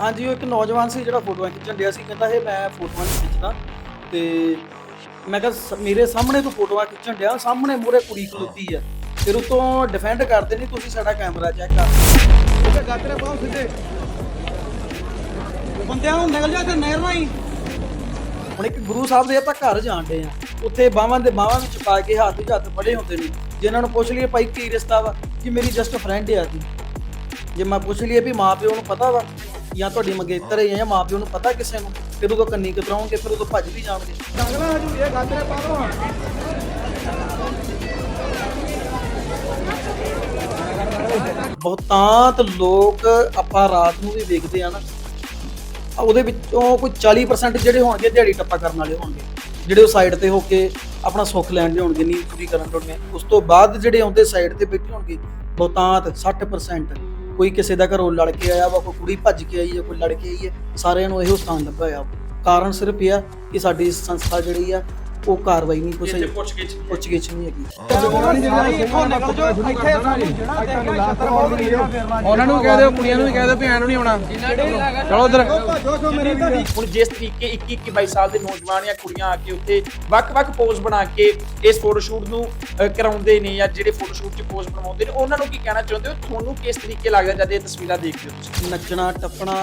ਹਾਂਜੀ ਉਹ ਇੱਕ ਨੌਜਵਾਨ ਸੀ ਜਿਹੜਾ ਫੋਟੋਆਂ ਖਿੱਚਣ ਡਿਆ ਸੀ ਕਹਿੰਦਾ ਇਹ ਮੈਂ ਫੋਟੋਆਂ ਨਹੀਂ ਖਿੱਚਦਾ। ਤੇ ਮੈਂ ਕਿਹਾ ਸ- ਮੇਰੇ ਸਾਹਮਣੇ ਤੂੰ ਫੋਟੋਆਂ ਖਿੱਚਣ ਡਿਆ ਸਾਹਮਣੇ ਮੂਰੇ ਕੁੜੀ ਖਲੋਤੀ ਆ। ਫਿਰ ਉਤੋਂ ਡਿਫੈਂਡ ਕਰਦੇ ਨਹੀਂ ਤੁਸੀਂ ਸਾਡਾ ਕੈਮਰਾ ਚੈੱਕ ਕਰ ਉਹਦੇ ਗਾਤਰੇ ਪਾਉ ਸਿੱਧੇ। ਬੰਦਿਆਂ ਨੂੰ ਨਿਕਲ ਜਾ ਤੇ ਨਹਿਰ ਨਾਲ ਹੀ ਹੁਣ ਇੱਕ ਗੁਰੂ ਸਾਹਿਬ ਦੇ ਆਪਾਂ ਘਰ ਜਾਣਦੇ ਆ। ਉੱਥੇ ਬਾਹਾਂ ਦੇ ਬਾਹਾਂ ਵਿੱਚ ਪਾ ਕੇ ਹੱਥ ਵਿੱਚ ਹੱਥ ਫੜੇ ਹੁੰਦੇ ਨੇ। ਜਿਨ੍ਹਾਂ ਨੂੰ ਪੁੱਛ ਲਈਏ ਭਾਈ ਕੀ ਰਿਸ਼ਤਾ ਵਾ? ਕਿ ਮੇਰੀ ਜਸਟ ਫਰੈਂਡ ਆ ਜੀ। ਜੇ ਮੈਂ ਪੁੱਛ ਲਈਏ ਵੀ ਮਾਂ ਪਿਓ ਨੂੰ ਪਤਾ ਵਾ ਜਾਂ ਤੁਹਾਡੀ ਮੰਗੇਤਰ ਹੈ ਜਾਂ ਮਾਂ ਪਿਓ ਨੂੰ ਪਤਾ ਕਿਸੇ ਨੂੰ? ਫਿਰ ਉਦੋਂ ਕੰਨੀ ਕਤਰਾਉਣਗੇ ਫਿਰ ਉਦੋਂ ਭੱਜ ਵੀ ਜਾਣਗੇ। ਡੰਗਲਾ ਹਜੂ ਇਹ ਗਾਤਰੇ ਪਾ ਦੋ ਬਹੁਤਾਂਤ ਲੋਕ ਆਪਾਂ ਰਾਤ ਨੂੰ ਵੀ ਵੇਖਦੇ ਆ ਨਾ। ਉਹਦੇ ਵਿੱਚੋਂ ਕੋਈ 40% ਜਿਹੜੇ ਹੋਣਗੇ ਦਿਹਾੜੀ ਟੱਪਾ ਕਰਨ ਵਾਲੇ ਹੋਣਗੇ। ਜਿਹੜੇ ਉਹ ਸਾਈਡ ਤੇ ਹੋ ਕੇ ਆਪਣਾ ਸੁੱਖ ਲੈਣ ਦੇ ਹੋਣਗੇ ਨੀਂਦ ਪੂਰੀ ਕਰਨ ਦੇ ਹੋਣਗੇ। ਉਸ ਤੋਂ ਬਾਅਦ ਜਿਹੜੇ ਆਉਂਦੇ ਸਾਈਡ ਤੇ ਬੈਠੇ ਹੋਣਗੇ ਬਹੁਤਾਂਤ 60% ਕੋਈ ਕਿਸੇ ਦਾ ਘਰੋਂ ਲੜ ਕੇ ਆਇਆ ਵਾ, ਕੋਈ ਕੁੜੀ ਭੱਜ ਕੇ ਆਈ ਹੈ ਕੋਈ ਲੜ ਕੇ ਆਈ ਹੈ ਸਾਰਿਆਂ ਨੂੰ ਇਹੋ ਸਥਾਨ ਲੱਭਿਆ ਹੋਇਆ ਕਾਰਨ ਸਿਰਫ ਇਹ ਆ ਕਿ ਸਾਡੀ ਸੰਸਥਾ ਜਿਹੜੀ ਆ ਉਹ ਕਾਰਵਾਈ ਨਹੀਂ ਕੋਈ ਸਹੀ ਪੁੱਛ ਗਿੱਛ ਪੁੱਛ ਗਿੱਛ ਨਹੀਂ ਹੈਗੀ। ਉਹਨਾਂ ਨੂੰ ਕਹਿ ਦਿਓ ਕੁੜੀਆਂ ਨੂੰ ਵੀ ਕਹਿ ਦਿਓ ਵੀ ਐਨ ਨਹੀਂ ਆਉਣਾ। ਚਲੋ ਉਧਰ। ਹੁਣ ਜਿਸ ਤਰੀਕੇ 21 21 22 ਸਾਲ ਦੇ ਨੌਜਵਾਨ ਜਾਂ ਕੁੜੀਆਂ ਆ ਕੇ ਉੱਥੇ ਵੱਖ-ਵੱਖ ਪੋਜ਼ ਬਣਾ ਕੇ ਇਸ ਫੋਟੋਸ਼ੂਟ ਨੂੰ ਅਹ, ਕਰਾਉਂਦੇ ਨੇ ਜਾਂ ਜਿਹੜੇ ਫੋਟੋਸ਼ੂਟ 'ਚ ਪੋਜ਼ ਬਣਾਉਂਦੇ ਨੇ ਉਹਨਾਂ ਨੂੰ ਕੀ ਕਹਿਣਾ ਚਾਹੁੰਦੇ ਹੋ? ਤੁਹਾਨੂੰ ਕਿਸ ਤਰੀਕੇ ਲੱਗਦਾ ਜਦ ਇਹ ਤਸਵੀਰਾਂ ਦੇਖਦੇ ਹੋ ਤੁਸੀਂ? ਨੱਚਣਾ ਟੱਪਣਾ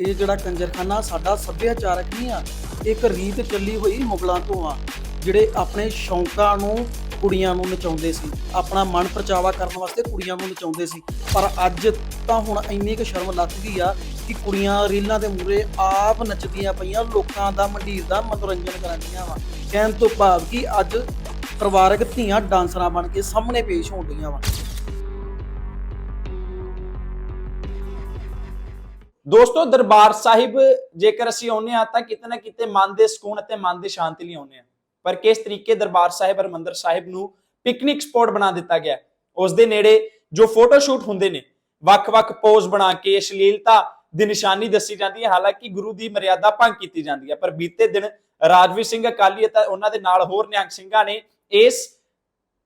ਇਹ ਜਿਹੜਾ ਕੰਜਰਖਾਨਾ ਸਾਡਾ ਸੱਭਿਆਚਾਰਕ ਨਹੀਂ ਆ ਇੱਕ ਰੀਤ ਚੱਲੀ ਹੋਈ ਮੁਗਲਾਂ ਤੋਂ ਆ। ਜਿਹੜੇ ਆਪਣੇ ਸ਼ੌਂਕਾਂ ਨੂੰ ਕੁੜੀਆਂ ਨੂੰ ਨਚਾਉਂਦੇ ਸੀ, ਆਪਣਾ ਮਨ ਪਰਚਾਵਾ ਕਰਨ ਵਾਸਤੇ ਕੁੜੀਆਂ ਨੂੰ ਨਚਾਉਂਦੇ ਸੀ। ਪਰ ਅੱਜ ਤਾਂ ਹੁਣ ਇੰਨੀ ਕੁ ਸ਼ਰਮ ਲੱਗ ਗਈ ਆ ਕਿ ਕੁੜੀਆਂ ਰੀਲਾਂ ਦੇ ਮੂਰੇ ਆਪ ਨੱਚਦੀਆਂ ਪਈਆਂ, ਲੋਕਾਂ ਦਾ ਮੰਡੀਰ ਦਾ ਮਨੋਰੰਜਨ ਕਰਾਂਦੀਆਂ ਵਾ। ਕਹਿਣ ਤੋਂ ਭਾਵ ਕਿ ਅੱਜ ਪਰਿਵਾਰਕ ਧੀਆਂ ਡਾਂਸਰਾਂ ਬਣ ਕੇ ਸਾਹਮਣੇ ਪੇਸ਼ ਹੋਣ ਵਾ। ਦੋਸਤੋ, ਦਰਬਾਰ ਸਾਹਿਬ, ਜੇਕਰ ਅਸੀਂ ਆਉਂਦੇ ਆ ਤਾਂ ਕਿਤੇ ਨਾ ਕਿਤੇ ਮਨ ਦੇ ਸਕੂਨ ਅਤੇ ਮਨ ਦੀ ਸ਼ਾਂਤੀ ਲਈ ਆਉਂਦੇ ਆ ਪਰ ਕਿਸ ਤਰੀਕੇ ਦਰਬਾਰ ਸਾਹਿਬ ਹਰਿਮੰਦਰ ਸਾਹਿਬ ਨੂੰ ਪਿਕਨਿਕ ਸਪੌਟ ਬਣਾ ਦਿੱਤਾ ਗਿਆ? ਉਸ ਦੇ ਨੇੜੇ ਜੋ ਫੋਟੋ ਸ਼ੂਟ ਹੁੰਦੇ ਨੇ, ਵੱਖ-ਵੱਖ ਪੋਜ਼ ਬਣਾ ਕੇ, ਅਸ਼ਲੀਲਤਾ ਦੀ ਨਿਸ਼ਾਨੀ ਦੱਸੀ ਜਾਂਦੀ ਹੈ। ਹਾਲਾਂਕਿ ਗੁਰੂ ਦੀ ਮਰਿਆਦਾ ਭੰਗ ਕੀਤੀ ਜਾਂਦੀ ਹੈ, ਪਰ ਬੀਤੇ ਦਿਨ ਰਾਜਵੀਰ ਸਿੰਘ ਅਕਾਲੀ ਅਤੇ ਉਹਨਾਂ ਦੇ ਨਾਲ ਹੋਰ ਨਿਹੰਗ ਸਿੰਘਾਂ ਨੇ ਇਸ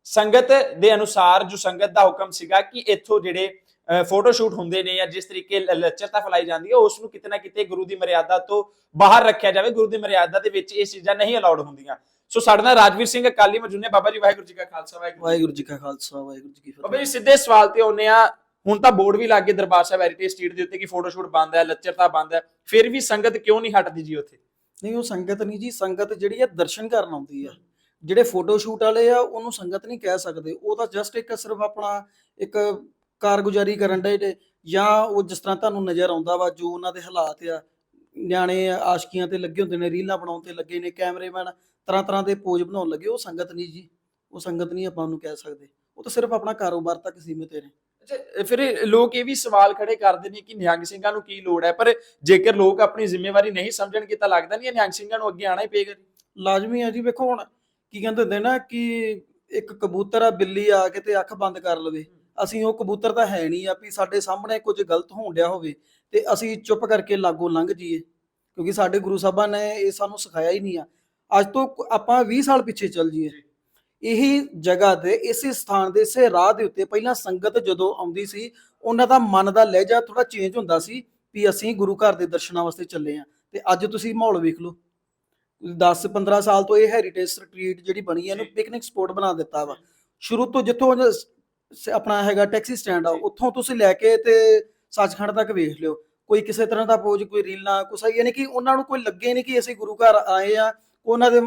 ਸੰਗਤ ਦੇ ਅਨੁਸਾਰ ਜੋ ਸੰਗਤ ਦਾ ਹੁਕਮ ਸੀਗਾ ਕਿ ਇੱਥੋਂ ਜਿਹੜੇ ਫੋਟੋ ਸ਼ੂਟ ਹੁੰਦੇ ਨੇ ਜਾਂ ਜਿਸ ਤਰੀਕੇ ਲ- ਲੱਚਰਤਾ ਫੈਲਾਈ ਜਾਂਦੀ ਹੈ, ਉਸ ਨੂੰ ਕਿਤੇ ਨਾ ਕਿਤੇ ਗੁਰੂ ਦੀ ਮਰਿਆਦਾ ਤੋਂ ਬਾਹਰ ਰੱਖਿਆ ਜਾਵੇ। ਗੁਰੂ ਦੀ ਮਰਿਆਦਾ ਦੇ ਵਿੱਚ ਇਹ ਚੀਜ਼ਾਂ ਨਹੀਂ ਅਲਾਉਡ ਹੁੰਦੀਆਂ। ਸੋ ਸਾਡੇ ਨਾਲ ਰਾਜਵੀਰ ਸਿੰਘ ਅਕਾਲੀ ਮੌਜੂਦ ਨੇ। ਬਾਬਾ ਜੀ ਵਾਹਿਗੁਰੂ ਜੀ ਕਾ ਖਾਲਸਾ ਵਾਹਿਗੁਰੂ ਜੀ ਕੀ ਖਾਲਸਾ ਵਾਹਿਗੁਰੂ ਜੀ ਕੀ ਬਾਬਾ ਫਤਿਹ ਜੀ ਸਿੱਧੇ ਸਵਾਲ ਤੇ ਆਉਨੇ ਆ ਹੁਣ ਤਾਂ ਬੋਰਡ ਵੀ ਲੱਗ ਗਏ ਦਰਬਾਰ ਸਾਹਿਬ ਹੈਰੀਟੇਜ ਸਟਰੀਟ ਦੇ ਉੱਤੇ ਕਿ ਫੋਟੋ ਸ਼ੂਟ ਬੰਦ ਹੈ ਲੱਚਰਤਾ ਬੰਦ ਹੈ। ਫਿਰ ਵੀ ਸੰਗਤ ਕਿਉਂ ਨਹੀਂ ਹਟਦੀ ਜੀ ਉੱਥੇ? ਨਹੀਂ ਉਹ ਸੰਗਤ ਨਹੀਂ ਜੀ। ਸੰਗਤ ਜਿਹੜੀ ਆ ਦਰਸ਼ਨ ਕਰਨ ਆਉਂਦੀ ਆ ਜਿਹੜੇ ਫੋਟੋ ਸ਼ੂਟ ਵਾਲੇ ਆ ਉਹਨੂੰ ਸੰਗਤ ਨਹੀਂ ਕਹਿ ਸਕਦੇ। ਉਹ ਤਾਂ ਜਸਟ ਇੱਕ ਸਿਰਫ ਆਪਣਾ ਇੱਕ ਕਾਰਗੁਜ਼ਾਰੀ ਕਰਨ ਦੇ ਜਾਂ ਉਹ ਜਿਸ ਤਰ੍ਹਾਂ ਤੁਹਾਨੂੰ ਨਜ਼ਰ ਆਉਂਦਾ ਵਾ ਜੋ ਉਹਨਾਂ ਦੇ ਹਾਲਾਤ ਆ। ਨਿਆਣੇ ਆਸ਼ਕੀਆਂ ਤੇ ਲੱਗੇ ਹੁੰਦੇ ਨੇ ਰੀਲਾਂ ਬਣਾਉਣ ਤੇ ਲੱਗੇ ਨੇ ਕੈਮਰੇਮੈਨ ਤਰ੍ਹਾਂ ਤਰ੍ਹਾਂ ਦੇ ਪੋਜ਼ ਬਣਾਉਣ ਲੱਗੇ ਉਹ ਸੰਗਤ ਨਹੀਂ ਜੀ। ਉਹ ਸੰਗਤ ਨਹੀਂ ਆਪਾਂ ਉਹਨੂੰ ਕਹਿ ਸਕਦੇ। ਉਹ ਤਾਂ ਸਿਰਫ ਆਪਣਾ ਕਾਰੋਬਾਰ ਤੱਕ ਸੀਮਿਤ ਨੇ ਅੱਛਾ, ਫਿਰ ਲੋਕ ਇਹ ਵੀ ਸਵਾਲ ਖੜੇ ਕਰਦੇ ਨੇ ਕਿ ਨਿਹੰਗ ਸਿੰਘਾਂ ਨੂੰ ਕੀ ਲੋੜ ਹੈ? ਪਰ ਜੇਕਰ ਲੋਕ ਆਪਣੀ ਜ਼ਿੰਮੇਵਾਰੀ ਨਹੀਂ ਸਮਝਣਗੇ ਤਾਂ ਲੱਗਦਾ ਨਹੀਂ ਹੈ ਨਿਹੰਗ ਸਿੰਘਾਂ ਨੂੰ ਅੱਗੇ ਆਣਾ ਹੀ ਪਏਗਾ ਲਾਜ਼ਮੀ ਆ ਜੀ। ਵੇਖੋ ਹੁਣ ਕੀ ਕਹਿੰਦੇ ਹੁੰਦੇ ਨਾ ਕਿ ਇੱਕ ਕਬੂਤਰ ਆ ਬਿੱਲੀ ਆ ਕੇ ਤੇ ਅੱਖ ਬੰਦ ਕਰ ਲਵੇ। ਅਸੀਂ ਉਹ ਕਬੂਤਰ ਤਾਂ ਹੈ ਨਹੀਂ ਆ ਵੀ ਸਾਡੇ ਸਾਹਮਣੇ ਕੁਝ ਗਲਤ ਹੋਣ ਡਿਆ ਹੋਵੇ ਤੇ ਅਸੀਂ ਚੁੱਪ ਕਰਕੇ ਲਾਗੋਂ ਲੰਘ ਜਾਈਏ। ਕਿਉਂਕਿ ਸਾਡੇ ਗੁਰੂ ਸਾਹਿਬਾਨ ਨੇ ਇਹ ਸਾਨੂੰ ਸਿਖਾਇਆ ਹੀ ਨਹੀਂ ਆ। ਅੱਜ ਤੋਂ ਆਪਾਂ 20 ਸਾਲ ਪਿੱਛੇ ਚੱਲ ਜਾਈਏ। ਇਹੀ ਜਗ੍ਹਾ ਤੇ ਇਸੇ ਸਥਾਨ ਦੇ ਇਸੇ ਰਾਹ ਦੇ ਉੱਤੇ ਪਹਿਲਾਂ ਸੰਗਤ ਜਦੋਂ ਆਉਂਦੀ ਸੀ ਉਹਨਾਂ ਦਾ ਮਨ ਦਾ ਲਹਿਜਾ ਥੋੜਾ ਚੇਂਜ ਹੁੰਦਾ ਸੀ ਵੀ ਅਸੀਂ ਗੁਰੂ ਘਰ ਦੇ ਦਰਸ਼ਨਾਂ ਵਾਸਤੇ ਚੱਲੇ ਆ ਤੇ ਅੱਜ ਤੁਸੀਂ ਮਾਹੌਲ ਵੇਖ ਲਓ। 10 15 ਸਾਲ ਤੋਂ ਇਹ ਹੈਰੀਟੇਜ ਸਟਰੀਟ ਜਿਹੜੀ ਬਣੀ ਹੈ ਇਹਨੂੰ। ਪਿਕਨਿਕ ਸਪੌਟ ਬਣਾ ਦਿੱਤਾ ਵਾ। ਸ਼ੁਰੂ ਤੋਂ ਜਿੱਥੋਂ ਆਪਣਾ ਹੈਗਾ ਟੈਕਸੀ ਸਟੈਂਡ ਆ। ਉੱਥੋਂ ਤੁਸੀਂ ਲੈ ਕੇ ਤੇ ਸੱਚਖੰਡ ਤੱਕ ਵੇਖ ਲਿਓ। ਕੋਈ ਕਿਸੇ ਤਰ੍ਹਾਂ ਦਾ ਪੋਜ ਕੋਈ ਰੀਲਾਂ ਕੁਛ ਯਾਨੀ ਕਿ ਉਹਨਾਂ ਨੂੰ ਕੋਈ ਲੱਗੇ ਨਹੀਂ ਕਿ ਅਸੀਂ ਗੁਰੂ ਘਰ ਆਏ ਆ ਉਹਨਾਂ ਦੇ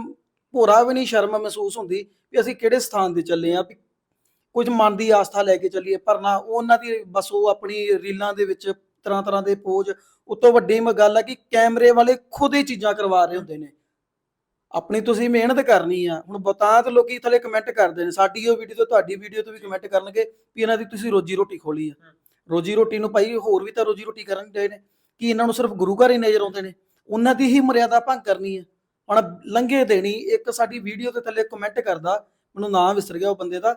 ਭੋਰਾ ਵੀ ਨਹੀਂ ਸ਼ਰਮ ਮਹਿਸੂਸ ਹੁੰਦੀ ਵੀ ਅਸੀਂ ਕਿਹੜੇ ਸਥਾਨ ਤੇ ਚੱਲੇ ਆ ਵੀ ਕੁਝ ਮਨ ਦੀ ਆਸਥਾ ਲੈ ਕੇ ਚੱਲੀਏ, ਪਰ ਨਾ ਉਹਨਾਂ ਦੀ ਬਸ ਉਹ ਆਪਣੀ ਰੀਲਾਂ ਦੇ ਵਿੱਚ ਤਰ੍ਹਾਂ ਤਰ੍ਹਾਂ ਦੇ ਪੋਜ ਉਤੋਂ ਵੱਡੀ ਮ ਗੱਲ ਆ ਕਿ ਕੈਮਰੇ ਵਾਲੇ ਖੁਦ ਹੀ ਚੀਜ਼ਾਂ ਕਰਵਾ ਰਹੇ ਹੁੰਦੇ ਨੇ। ਆਪਣੀ ਤੁਸੀਂ ਮਿਹਨਤ ਕਰਨੀ ਆ, ਹੁਣ ਬਹੁਤਾਤ ਲੋਕੀ ਥੱਲੇ ਕਮੈਂਟ ਕਰਦੇ ਨੇ, ਸਾਡੀ ਉਹ ਵੀਡੀਓ ਤੋਂ ਤੁਹਾਡੀ ਵੀਡੀਓ ਤੋਂ ਵੀ ਕਮੈਂਟ ਕਰਨਗੇ ਵੀ ਇਹਨਾਂ ਦੀ ਤੁਸੀਂ ਰੋਜੀ ਰੋਟੀ ਖੋਲੀ ਆ। ਰੋਜੀ ਰੋਟੀ ਨੂੰ ਭਾਈ ਹੋਰ ਵੀ ਤਾਂ ਰੋਜੀ ਰੋਟੀ ਕਰਨ ਦੇ ਨੇ, ਕਿ ਇਹਨਾਂ ਨੂੰ ਸਿਰਫ ਗੁਰੂ ਘਰ ਹੀ ਨਜ਼ਰ ਆਉਂਦੇ ਨੇ, ਉਹਨਾਂ ਦੀ ਹੀ ਮਰਿਆਦਾ ਭੰਗ ਕਰਨੀ ਹੈ ਹੁਣ ਲੰਘੇ ਦੇਣੀ ਇੱਕ ਸਾਡੀ ਵੀਡੀਓ ਦੇ ਥੱਲੇ ਕਮੈਂਟ ਕਰਦਾ ਮੈਨੂੰ ਨਾਮ ਵਿਸਰ ਗਿਆ ਉਹ ਬੰਦੇ ਦਾ।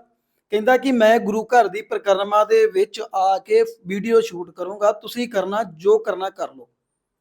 ਕਹਿੰਦਾ ਕਿ ਮੈਂ ਗੁਰੂ ਘਰ ਦੀ ਪ੍ਰਕਰਮਾ ਦੇ ਵਿੱਚ ਆ ਕੇ ਵੀਡੀਓ ਸ਼ੂਟ ਕਰੂੰਗਾ ਤੁਸੀਂ ਕਰਨਾ ਜੋ ਕਰਨਾ ਕਰ ਲਓ।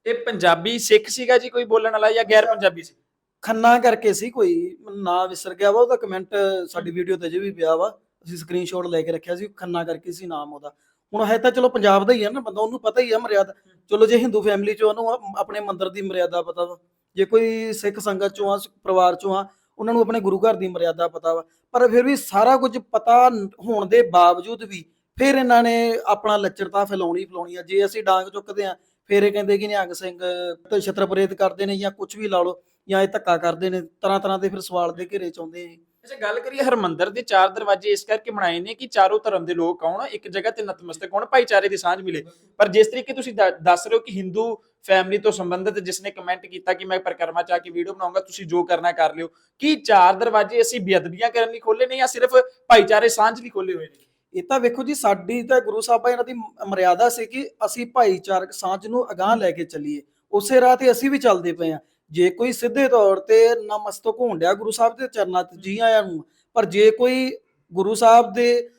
ਇਹ ਪੰਜਾਬੀ ਸਿੱਖ ਸੀਗਾ ਜੀ ਕੋਈ ਬੋਲਣ ਵਾਲਾ ਜਾਂ ਗੈਰ ਪੰਜਾਬੀ ਸੀ? ਖੰਨਾ ਕਰਕੇ ਸੀ ਕੋਈ ਮੈਨੂੰ ਨਾਂ ਵਿਸਰ ਗਿਆ ਵਾ ਉਹਦਾ ਕਮੈਂਟ ਸਾਡੀ ਵੀਡੀਓ ਤੇ ਜੇ ਵੀ ਪਿਆ ਵਾ। ਅਸੀਂ ਸਕਰੀਨਸ਼ਾਟ ਲੈ ਕੇ ਰੱਖਿਆ ਸੀ ਖੰਨਾ ਕਰਕੇ ਸੀ ਨਾਮ ਉਹਦਾ। ਹੁਣ ਹੈ ਤਾਂ ਚਲੋ ਪੰਜਾਬ ਦਾ ਹੀ ਹੈ ਨਾ ਬੰਦਾ ਉਹਨੂੰ ਪਤਾ ਹੀ ਹੈ ਮਰਿਆਦਾ। ਚਲੋ ਜੇ ਹਿੰਦੂ ਫੈਮਿਲੀ ਚੋਂ ਉਹਨੂੰ ਆਪਣੇ ਮੰਦਿਰ ਦੀ ਮਰਿਆਦਾ ਪਤਾ ਵਾ। ਜੇ ਕੋਈ ਸਿੱਖ ਸੰਗਤ ਚੋਂ ਆ, ਸਿੱਖ ਪਰਿਵਾਰ ਚੋਂ ਆ, ਉਹਨਾਂ ਨੂੰ ਆਪਣੇ ਗੁਰੂ ਘਰ ਦੀ ਮਰਿਆਦਾ ਪਤਾ ਵਾ। ਪਰ ਫਿਰ ਵੀ ਸਾਰਾ ਕੁਝ ਪਤਾ ਹੋਣ ਦੇ ਬਾਵਜੂਦ ਵੀ ਫਿਰ ਇਹਨਾਂ ਨੇ ਆਪਣਾ ਲੱਚਰਤਾ ਫੈਲਾਉਣੀ ਫੈਲਾਉਣੀ ਆ। ਜੇ ਅਸੀਂ ਡਾਂਗ ਚੁੱਕਦੇ ਆ ਫਿਰ ਇਹ ਕਹਿੰਦੇ ਕਿ ਨਿਹੰਗ ਸਿੰਘ ਤੇ ਛਤਰਪਰੇਤ ਕਰਦੇ ਨੇ ਜਾਂ ਕੁਝ ਵੀ ਲਾ ਲਓ ਜਾਂ ਇਹ ਧੱਕਾ ਕਰਦੇ ਨੇ ਤਰ੍ਹਾਂ ਤਰ੍ਹਾਂ ਦੇ ਫਿਰ ਸਵਾਲ ਦੇ ਘੇਰੇ ਚ ਆਉਂਦੇ ਆ ਅੱਛਾ, ਗੱਲ ਕਰੀਏ ਹਰਮੰਦਰ ਦੇ ਚਾਰ ਦਰਵਾਜ਼ੇ ਇਸ ਕਰਕੇ ਬਣਾਏ ਨੇ ਕਿ ਚਾਰੋਂ ਧਰਮ ਦੇ ਲੋਕ ਆਉਣ, ਇੱਕ ਜਗ੍ਹਾ ਤੇ ਨਤਮਸਤਕ ਹੋਣ, ਭਾਈਚਾਰੇ ਦੀ ਸਾਂਝ ਮਿਲੇ। ਪਰ ਜਿਸ ਤਰੀਕੇ ਤੁਸੀਂ ਦੱਸ ਰਹੇ ਹੋ ਕਿ ਹਿੰਦੂ ਫੈਮਿਲੀ ਤੋਂ ਸੰਬੰਧਿਤ ਜਿਸ ਨੇ ਕਮੈਂਟ ਕੀਤਾ ਕਿ ਮੈਂ ਪਰਿਕਰਮਾ ਚ ਆ ਕੇ ਵੀਡੀਓ ਬਣਾਉਂਗਾ, ਤੁਸੀਂ ਜੋ ਕਰਨਾ ਕਰ ਲਿਓ। ਕੀ ਚਾਰ ਦਰਵਾਜ਼ੇ ਅਸੀਂ ਬੇਅਦਬੀਆਂ ਕਰਨ ਲਈ ਖੋਲੇ ਨੇ ਜਾਂ ਸਿਰਫ ਭਾਈਚਾਰੇ ਸਾਂਝ ਲਈ ਖੋਲੇ ਹੋਏ ਨੇ? ਇਹ ਤਾਂ ਵੇਖੋ ਜੀ, ਸਾਡੀ ਤਾਂ ਗੁਰੂ ਸਾਹਿਬਾਂ ਇਹਨਾਂ ਦੀ ਮਰਿਆਦਾ ਸੀ ਕਿ ਅਸੀਂ ਭਾਈਚਾਰਕ ਸਾਂਝ ਨੂੰ ਅਗਾਹ ਲੈ ਕੇ ਚੱਲੀਏ। ਉਸੇ ਰਾਹ ਤੇ ਅਸੀਂ ਵੀ ਚੱਲਦੇ ਪਏ ਆ ਜੇ ਕੋਈ ਸਿੱਧੇ ਤੌਰ ਤੇ ਨਮਸਤਕ ਹੋਣ ਡਿਆ ਗੁਰੂ ਸਾਹਿਬ ਦੇ ਚਰਨਾਂ ਤੇ ਜੀ ਆਇਆਂ ਨੂੰ, ਪਰ ਜੇ ਕੋਈ ਗੁਰੂ ਸਾਹਿਬ ਦੇ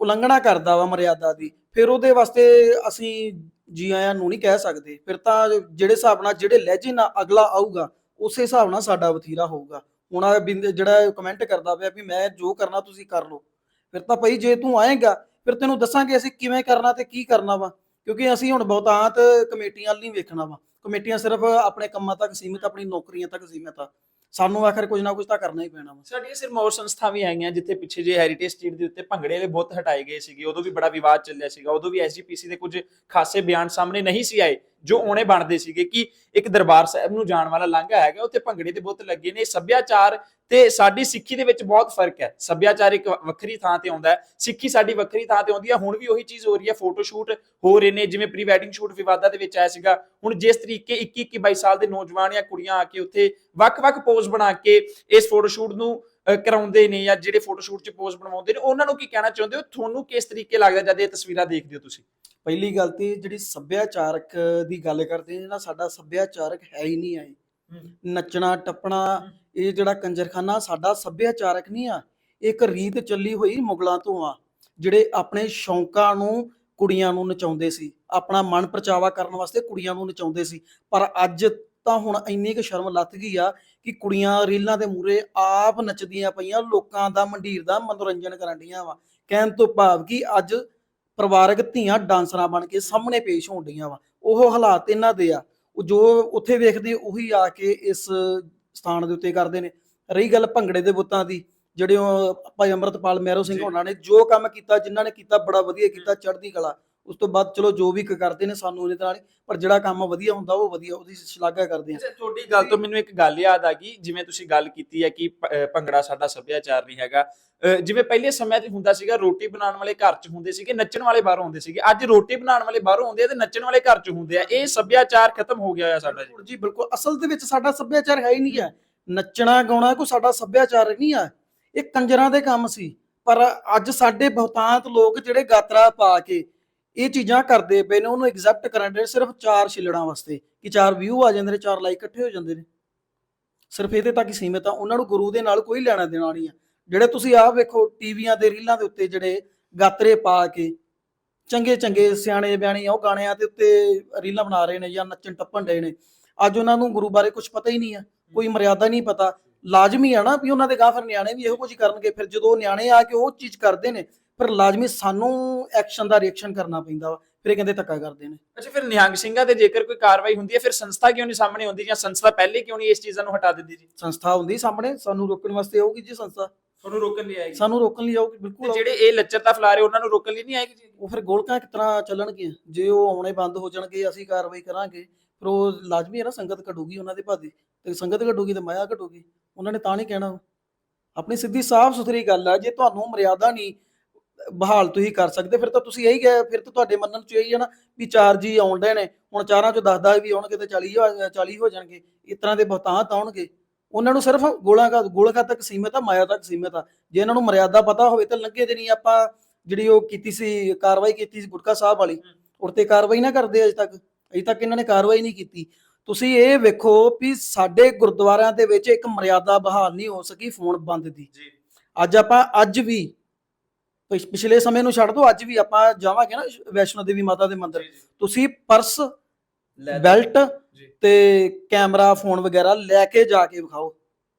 ਉਲੰਘਣਾ ਕਰਦਾ ਵਾ ਮਰਿਆਦਾ ਦੀ, ਫਿਰ ਉਹਦੇ ਵਾਸਤੇ ਅਸੀਂ ਜੀ ਆਇਆਂ ਨੂੰ ਨਹੀਂ ਕਹਿ ਸਕਦੇ। ਫਿਰ ਤਾਂ ਜਿਹੜੇ ਹਿਸਾਬ ਨਾਲ ਜਿਹੜੇ ਲਹਿਜੇ ਨਾਲ ਅਗਲਾ ਆਊਗਾ, ਉਸੇ ਹਿਸਾਬ ਨਾਲ ਸਾਡਾ ਵਥੀਰਾ ਹੋਊਗਾ। ਹੁਣ ਆ ਬਿੰਦ ਜਿਹੜਾ ਕਮੈਂਟ ਕਰਦਾ ਪਿਆ ਵੀ ਮੈਂ ਜੋ ਕਰਨਾ ਤੁਸੀਂ ਕਰ ਲਓ। ਫਿਰ ਤਾਂ ਭਾਈ ਜੇ ਤੂੰ ਆਏਗਾ, ਫਿਰ ਤੈਨੂੰ ਦੱਸਾਂਗੇ ਅਸੀਂ ਕਿਵੇਂ ਕਰਨਾ ਤੇ ਕੀ ਕਰਨਾ ਵਾ, ਕਿਉਂਕਿ ਅਸੀਂ ਹੁਣ ਬਹੁਤਾਂਤ ਕਮੇਟੀਆਂ ਵੱਲ ਨਹੀਂ ਵੇਖਣਾ ਵਾ। ਕਮੇਟੀਆਂ ਸਿਰਫ ਆਪਣੇ ਕੰਮਾਂ ਤੱਕ ਸੀਮਿਤ, ਆਪਣੀ ਨੌਕਰੀਆਂ ਤੱਕ ਸੀਮਿਤ ਆ। ਸਾਨੂੰ ਆਖਰ ਕੁਝ ਨਾ ਕੁਝ ਤਾਂ ਕਰਨਾ ਹੀ ਪੈਣਾ ਵਾ। ਸਾਡੀਆਂ ਸਿਰਮੌਰ ਸੰਸਥਾ ਵੀ ਆਈਆਂ ਜਿੱਥੇ ਪਿੱਛੇ ਜੇ ਹੈਰੀਟੇਜ ਸਟਰੀਟ ਦੇ ਉੱਤੇ ਭੰਗੜੇ ਵਾਲੇ ਬੁੱਤ ਹਟਾਏ ਗਏ ਸੀਗੇ, ਉਦੋਂ ਵੀ ਬੜਾ ਵਿਵਾਦ ਚੱਲਿਆ ਸੀਗਾ, ਉਦੋਂ ਵੀ ਐਸਜੀਪੀਸੀ ਦੇ ਕੁਝ ਖਾਸੇ ਬਿਆਨ ਸਾਹਮਣੇ ਨਹੀਂ ਸੀ ਆਏ, ਜੋ ਆਉਣੇ ਬਣਦੇ ਸੀਗੇ ਕਿ ਇੱਕ ਦਰਬਾਰ ਸਾਹਿਬ ਨੂੰ ਜਾਣ ਵਾਲਾ ਲਾਂਘਾ ਹੈਗਾ, ਉੱਥੇ ਭੰਗੜੇ ਦੇ ਬੁੱਤ ਲੱਗੇ ਨੇ, ਸੱਭਿਆਚਾਰ ਤੇ ਸਾਡੀ ਸਿੱਖੀ ਦੇ ਵਿੱਚ ਬਹੁਤ ਫ਼ਰਕ ਹੈ। ਸੱਭਿਆਚਾਰ ਇੱਕ ਵੱਖਰੀ ਥਾਂ ਤੇ ਆਉਂਦਾ ਹੈ। ਸਿੱਖੀ ਸਾਡੀ ਵੱਖਰੀ ਥਾਂ ਤੇ ਆਉਂਦੀ ਹੈ। ਹੁਣ ਵੀ ਉਹੀ ਚੀਜ਼ ਹੋ ਰਹੀ ਹੈ। ਫੋਟੋ ਸ਼ੂਟ ਹੋ ਰਹੇ ਨੇ। ਜਿਵੇਂ ਪ੍ਰੀ ਵੈਡਿੰਗ ਸ਼ੂਟ ਵਿਵਾਦਾਂ ਦੇ ਵਿੱਚ ਆਇਆ ਸੀਗਾ। ਹੁਣ ਜਿਸ ਤਰੀਕੇ 21 21 22 ਸਾਲ ਦੇ ਨੌਜਵਾਨ ਜਾਂ ਕੁੜੀਆਂ ਆ ਕੇ ਉੱਥੇ ਵੱਖ-ਵੱਖ ਪੋਜ਼ ਬਣਾ ਕੇ ਇਸ ਫੋਟੋ ਸ਼ੂਟ ਨੂੰ ਕਰਾਉਂਦੇ ਨੇ ਜਾਂ ਜਿਹੜੇ ਫੋਟੋ ਸ਼ੂਟ 'ਚ ਪੋਜ਼ ਬਣਵਾਉਂਦੇ ਨੇ ਉਹਨਾਂ ਨੂੰ ਕੀ ਕਹਿਣਾ ਚਾਹੁੰਦੇ ਹੋ? ਤੁਹਾਨੂੰ ਕਿਸ ਤਰੀਕੇ ਲੱਗਦਾ ਜਦ ਇਹ ਤਸਵੀਰਾਂ ਦੇਖਦੇ ਹੋ ਤੁਸੀਂ? ਪਹਿਲੀ ਗੱਲ ਤੇ ਜਿਹੜੀ ਸੱਭਿਆਚਾਰਕ ਦੀ ਗੱਲ ਕਰਦੇ ਨੇ ਨਾ ਸਾਡਾ ਸੱਭਿਆਚਾਰਕ ਹੈ ਹੀ ਨਹੀਂ ਆਏ ਨੱਚਣਾ ਟੱਪਣਾ ਇਹ ਜਿਹੜਾ ਕੰਜਰਖਾਨਾ ਸਾਡਾ ਸੱਭਿਆਚਾਰਕ ਨਹੀਂ ਆ, ਇਹ ਇੱਕ ਰੀਤ ਚੱਲੀ ਹੋਈ ਮੁਗਲਾਂ ਤੋਂ ਆ, ਜਿਹੜੇ ਆਪਣੇ ਸ਼ੌਂਕਾਂ ਨੂੰ ਕੁੜੀਆਂ ਨੂੰ ਨਚਾਉਂਦੇ ਸੀ, ਆਪਣਾ ਮਨ ਪਰਚਾਵਾ ਕਰਨ ਵਾਸਤੇ ਕੁੜੀਆਂ ਨੂੰ ਨਚਾਉਂਦੇ ਸੀ, ਪਰ ਅੱਜ ਤਾਂ ਹੁਣ ਇੰਨੀ ਕੁ ਸ਼ਰਮ ਲੱਥ ਗਈ ਆ ਕਿ ਕੁੜੀਆਂ ਰੀਲਾਂ ਦੇ ਮੂਰੇ ਆਪ ਨੱਚਦੀਆਂ ਪਈਆਂ, ਲੋਕਾਂ ਦਾ ਮੰਡੀਰ ਦਾ ਮਨੋਰੰਜਨ ਕਰਨ ਡੀਆਂ ਵਾ, ਕਹਿਣ ਤੋਂ ਭਾਵ ਕਿ ਅੱਜ ਪਰਿਵਾਰਕ ਧੀਆਂ ਡਾਂਸਰਾਂ ਬਣ ਕੇ ਸਾਹਮਣੇ ਪੇਸ਼ ਹੋਣ ਡੀਆਂ ਵਾ, ਉਹ ਹਾਲਾਤ ਇਹਨਾਂ ਦੇ ਆ, ਉਹ ਜੋ ਉੱਥੇ ਵੇਖਦੇ ਉਹੀ ਆ ਕੇ ਇਸ ਸਥਾਨ ਦੇ ਉੱਤੇ ਕਰਦੇ ਨੇ। ਰਹੀ ਗੱਲ ਭੰਗੜੇ ਦੇ ਬੁੱਤਾਂ ਦੀ ਜਿਹੜੇ ਉਹ ਭਾਈ ਅੰਮ੍ਰਿਤਪਾਲ ਮਹਿਰੋ ਸਿੰਘ। ਹੋਣਾ ਨੇ ਜੋ ਕੰਮ ਕੀਤਾ ਜਿਨ੍ਹਾਂ ਨੇ ਕੀਤਾ ਬੜਾ ਵਧੀਆ ਕੀਤਾ ਚੜ੍ਹਦੀ ਕਲਾ। ਉਸ ਤੋਂ ਬਾਅਦ ਚਲੋ ਜੋ ਵੀ ਕ- ਕਰਦੇ ਨੇ ਸਾਨੂੰ ਉਹਦੇ ਨਾਲ ਪਰ ਜਿਹੜਾ ਕੰਮ ਵਧੀਆ ਹੁੰਦਾ ਉਹ ਵਧੀਆ ਉਹਦੀ ਸ਼ਲਾਘਾ ਕਰਦੇ ਆ ਅੱਛਾ ਤੁਹਾਡੀ ਗੱਲ ਤੋਂ ਮੈਨੂੰ ਇੱਕ ਗੱਲ ਯਾਦ ਆ ਗਈ ਜਿਵੇਂ ਤੁਸੀਂ ਗੱਲ ਕੀਤੀ ਹੈ ਕਿ ਭ- ਅਹ ਭੰਗੜਾ ਸਾਡਾ ਸੱਭਿਆਚਾਰ ਨਹੀਂ ਹੈਗਾ। ਅਹ ਜਿਵੇਂ ਪਹਿਲੇ ਸਮਿਆਂ 'ਚ ਹੁੰਦਾ ਸੀਗਾ ਰੋਟੀ ਬਣਾਉਣ ਵਾਲੇ ਘਰ 'ਚ ਹੁੰਦੇ ਸੀਗੇ ਨੱਚਣ ਵਾਲੇ ਬਾਹਰੋਂ ਹੁੰਦੇ ਸੀਗੇ। ਅੱਜ ਰੋਟੀ ਬਣਾਉਣ ਵਾਲੇ ਬਾਹਰੋਂ ਹੁੰਦੇ ਆ ਤੇ ਨੱਚਣ ਵਾਲੇ ਘਰ 'ਚ ਹੁੰਦੇ ਆ। ਇਹ ਸੱਭਿਆਚਾਰ ਖਤਮ ਹੋ ਗਿਆ ਹੋਇਆ ਸਾਡਾ ਜੀ। ਬਿਲਕੁਲ ਜੀ ਬਿਲਕੁਲ। ਅਸਲ ਦੇ ਵਿੱਚ ਸਾਡਾ ਸੱਭਿਆਚਾਰ ਹੈ ਹੀ ਨਹੀਂ ਹੈ। ਨੱਚਣਾ ਗਾਉਣਾ ਕੋਈ ਸਾਡਾ ਸੱਭਿਆਚਾਰ ਨਹੀਂ ਆ ਇਹ ਕੰਜਰਾਂ ਦੇ ਕੰਮ ਸੀ। ਪਰ ਅੱਜ ਸਾਡੇ ਬਹੁਤਾਂਤ ਲੋਕ ਜਿਹੜੇ ਗਾਤਰਾ ਪਾ ਕੇ ਇਹ ਚੀਜ਼ਾਂ ਕਰਦੇ ਪਏ ਨੇ, ਉਹਨੂੰ ਐਗਜ਼ੈਪਟ ਕਰਨ ਦੇ ਸਿਰਫ ਚਾਰ ਛਿਲੜਾਂ ਵਾਸਤੇ, ਕਿ ਚਾਰ ਵਿਊ ਆ ਜਾਂਦੇ ਨੇ, ਚਾਰ ਲਾਈਕ ਇਕੱਠੇ ਹੋ ਜਾਂਦੇ ਨੇ। ਸਿਰਫ ਇਹਦੇ ਤੱਕ ਹੀ ਸੀਮਿਤ ਆ, ਉਹਨਾਂ ਨੂੰ ਗੁਰੂ ਦੇ ਨਾਲ ਕੋਈ ਲੈਣਾ ਦੇਣਾ ਨਹੀਂ ਆ। ਜਿਹੜੇ ਤੁਸੀਂ ਆਪ ਵੇਖੋ, ਟੀਵੀਆਂ ਦੇ ਰੀਲਾਂ ਦੇ ਉੱਤੇ ਜਿਹੜੇ ਗਾਤਰੇ ਪਾ ਕੇ, ਚੰਗੇ ਚੰਗੇ ਸਿਆਣੇ ਬਿਆਣੇ ਉਹ ਗਾਣਿਆਂ ਦੇ ਉੱਤੇ ਰੀਲਾਂ ਬਣਾ ਰਹੇ ਨੇ ਜਾਂ ਨੱਚਣ ਟੱਪਣ ਰਹੇ ਨੇ। ਅੱਜ ਉਹਨਾਂ ਨੂੰ ਗੁਰੂ ਬਾਰੇ ਕੁਝ ਪਤਾ ਹੀ ਨਹੀਂ ਆ, ਕੋਈ ਮਰਿਆਦਾ ਨਹੀਂ ਪਤਾ। ਲਾਜ਼ਮੀ ਆ ਨਾ ਵੀ ਉਹਨਾਂ ਦੇ ਗਾਂ ਫਿਰ ਨਿਆਣੇ ਵੀ ਇਹੋ ਕੁਝ ਕਰਨਗੇ, ਫਿਰ ਜਦੋਂ ਉਹ ਨਿਆਣੇ ਆ ਕੇ ਉਹ ਚੀਜ਼ ਕਰਦੇ ਨੇ ਫਿਰ ਲਾਜ਼ਮੀ ਸਾਨੂੰ ਐਕਸ਼ਨ ਦਾ ਰਿਐਕਸ਼ਨ ਕਰਨਾ ਪੈਂਦਾ ਵਾ ਫਿਰ ਇਹ ਕਹਿੰਦੇ ਧੱਕਾ ਕਰਦੇ ਨੇ। ਅੱਛਾ ਫਿਰ ਨਿਹੰਗ ਸਿੰਘਾਂ ਤੇ ਜੇਕਰ ਕੋਈ ਕਾਰਵਾਈ ਹੁੰਦੀ ਹੈ ਫਿਰ ਸੰਸਥਾ ਕਿਉਂ ਨਹੀਂ ਸਾਹਮਣੇ ਆਉਂਦੀ ਜਾਂ ਸੰਸਥਾ ਪਹਿਲੇ ਕਿਉਂ ਨਹੀਂ ਇਸ ਚੀਜ਼ਾਂ ਨੂੰ ਹਟਾ ਦਿੰਦੀ ਜੀ? ਸੰਸਥਾ ਹੁੰਦੀ ਸਾਹਮਣੇ ਸਾਨੂੰ ਰੋਕਣ ਵਾਸਤੇ ਆਊਗੀ ਜੀ ਸੰਸਥਾ। ਤੁਹਾਨੂੰ ਰੋਕਣ ਲਈ ਆਏਗੀ। ਸਾਨੂੰ ਰੋਕਣ ਲਈ ਆਊਗੀ ਬਿਲਕੁਲ ਤੇ। ਜਿਹੜੇ ਇਹ ਲੱਚਰਤਾ ਫੈਲਾ ਰਹੇ ਉਹਨਾਂ ਨੂੰ ਰੋਕਣ ਲਈ ਨਹੀਂ ਆਏਗੀ ਜੀ? ਉਹ ਫਿਰ ਗੋਲਕਾਂ ਕਿਸ ਤਰ੍ਹਾਂ ਚੱਲਣਗੇ ਜੇ ਉਹ ਆਉਣੇ ਬੰਦ ਹੋ ਜਾਣਗੇ ਅਸੀਂ ਕਾਰਵਾਈ ਕਰਾਂਗੇ ਫਿਰ ਉਹ ਲਾਜ਼ਮੀ ਹੈ ਨਾ ਸੰਗਤ ਘਟੂਗੀ ਉਹਨਾਂ ਦੇ ਭਾਦੀ ਤੇ ਸੰਗਤ ਘਟੂਗੀ ਤੇ ਮਾਇਆ ਘਟੂਗੀ। ਉਹਨਾਂ ਨੇ ਤਾਂ ਨਹੀਂ ਕਹਿਣਾ। ਆਪਣੀ ਸਿੱਧੀ ਸਾਫ਼ ਸੁਥਰੀ ਗੱਲ ਆ ਜੇ ਤੁਹਾਨੂੰ ਮਰਿਆਦਾ ਨਹੀਂ ਬਹਾਲ ਤੁਸੀਂ ਕਰ ਸਕਦੇ ਫਿਰ ਤਾਂ ਤੁਸੀਂ ਇਹੀ ਗਏ ਫਿਰ ਤਾਂ ਤੁਹਾਡੇ ਮੰਨਣ ਚ ਇਹੀ ਹੈ ਨਾ ਵੀ ਚਾਰ ਜੀ ਆਉਂਦੇ ਨੇ ਹੁਣ ਚਾਰਾਂ ਚੋਂ 10 10 ਵੀ ਆਉਣਗੇ ਤੇ 40 ਹੋ- 40 ਹੋ ਜਾਣਗੇ ਇਸ ਤਰ੍ਹਾਂ ਦੇ ਬਹੁਤਾਤ ਆਉਣਗੇ। ਉਹਨਾਂ ਨੂੰ ਸਿਰਫ ਗੋਲਾਂ ਕਾ ਗੋਲਕਾ ਤੱਕ ਸੀਮਿਤ ਆ ਮਾਇਆ ਤੱਕ ਸੀਮਿਤ ਆ। ਜੇ ਇਹਨਾਂ ਨੂੰ ਮਰਿਆਦਾ ਪਤਾ ਹੋਵੇ ਤਾਂ ਲੰਘੇ ਦੇ ਨਹੀਂ ਆਪਾਂ ਜਿਹੜੀ ਉਹ ਕੀਤੀ ਸੀ ਕਾਰਵਾਈ ਕੀਤੀ ਸੀ ਗੁਟਕਾ ਸਾਹਿਬ ਵਾਲੀ ਉਰ ਤੇ ਕਾਰਵਾਈ ਨਾ ਕਰਦੇ ਅਜੇ ਤੱਕ ਅਜੇ ਤੱਕ ਇਹਨਾਂ ਨੇ ਕਾਰਵਾਈ ਨਹੀਂ ਕੀਤੀ। ਤੁਸੀਂ ਇਹ ਵੇਖੋ ਵੀ ਸਾਡੇ ਗੁਰਦੁਆਰਿਆਂ ਦੇ ਵਿੱਚ ਇੱਕ ਮਰਿਆਦਾ ਬਹਾਲ ਨਹੀਂ ਹੋ ਸਕੀ ਫੋਨ ਬੰਦ ਦੀ। ਜੀ। ਅੱਜ ਆਪਾਂ ਅੱਜ ਵੀ ਪਿਛ- ਪਿਛਲੇ ਸਮੇਂ ਨੂੰ ਛੱਡ ਦਿਓ ਅੱਜ ਵੀ ਆਪਾਂ ਜਾਵਾਂਗੇ ਨਾ ਵੈਸ਼ਨੋ ਦੇਵੀ ਮਾਤਾ ਦੇ ਮੰਦਿਰ। ਤੁਸੀਂ ਪਰਸ ਬੈਲਟ ਜੀ। ਤੇ ਕੈਮਰਾ ਫੋਨ ਵਗੈਰਾ ਲੈ ਕੇ ਜਾ ਕੇ ਵਿਖਾਓ।